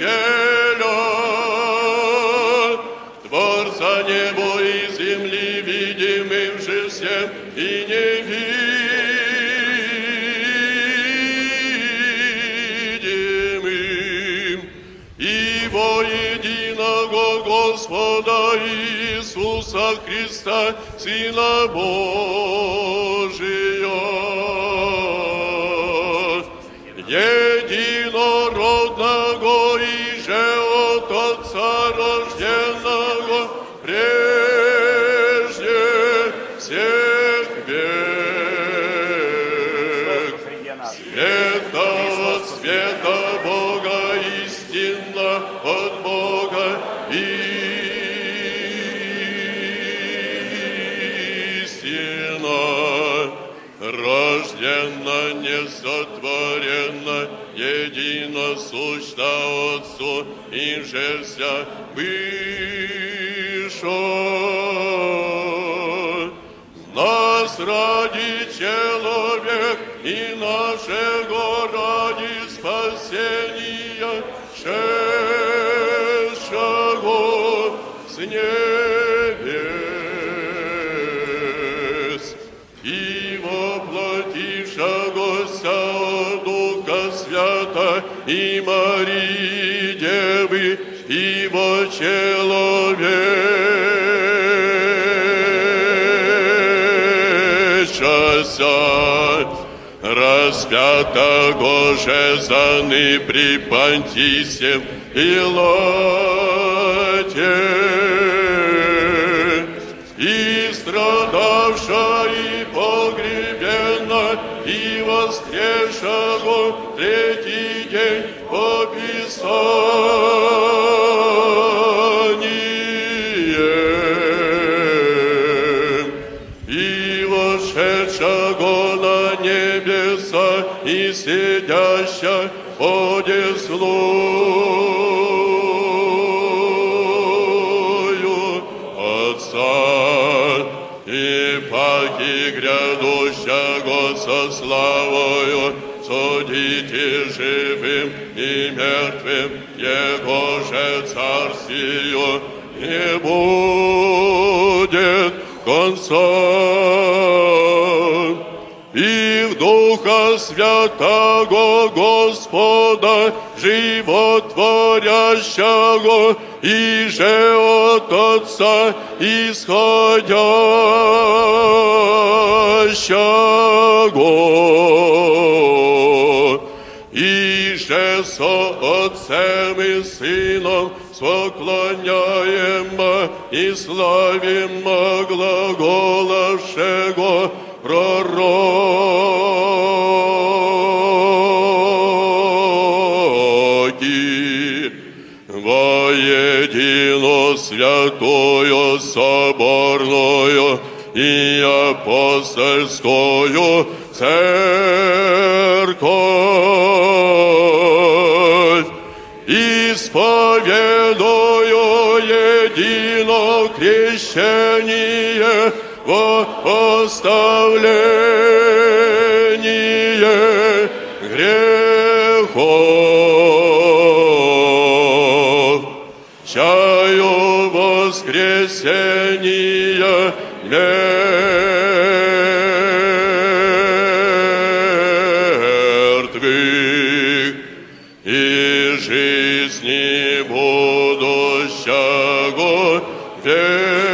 учителя, Творца небо и земли, видимым же всем и невидимым, и во единого Господа Иисуса Христа, Сына Божия. Yeah. Света от света Бога, истинно от Бога, истина, рожденно, несотворенно, едино сущно Отцу, и же вся. Нас ради человек и нашего ради спасения, шедшего с небес. И воплотившегося от Духа Свята и Марии Девы и во человечася распятого же заны при Пантисе Пилате и страдавша и погребена и воскресшего третий день по Писаниям и сидяща одеслою Отца и паки грядущего со славою судите живым и мертвым Его же царствию не будет конца. И в Духа Святого Господа, животворящего, и же от Отца исходящего, и же со Отцем и Сыном соклоняемо и славимо глаголавшего пророки Сину святою соборною і апостольською церковь, исповедую едино крещение во оставление грехов. Чаю воскресения мертвых и жизни будущего века.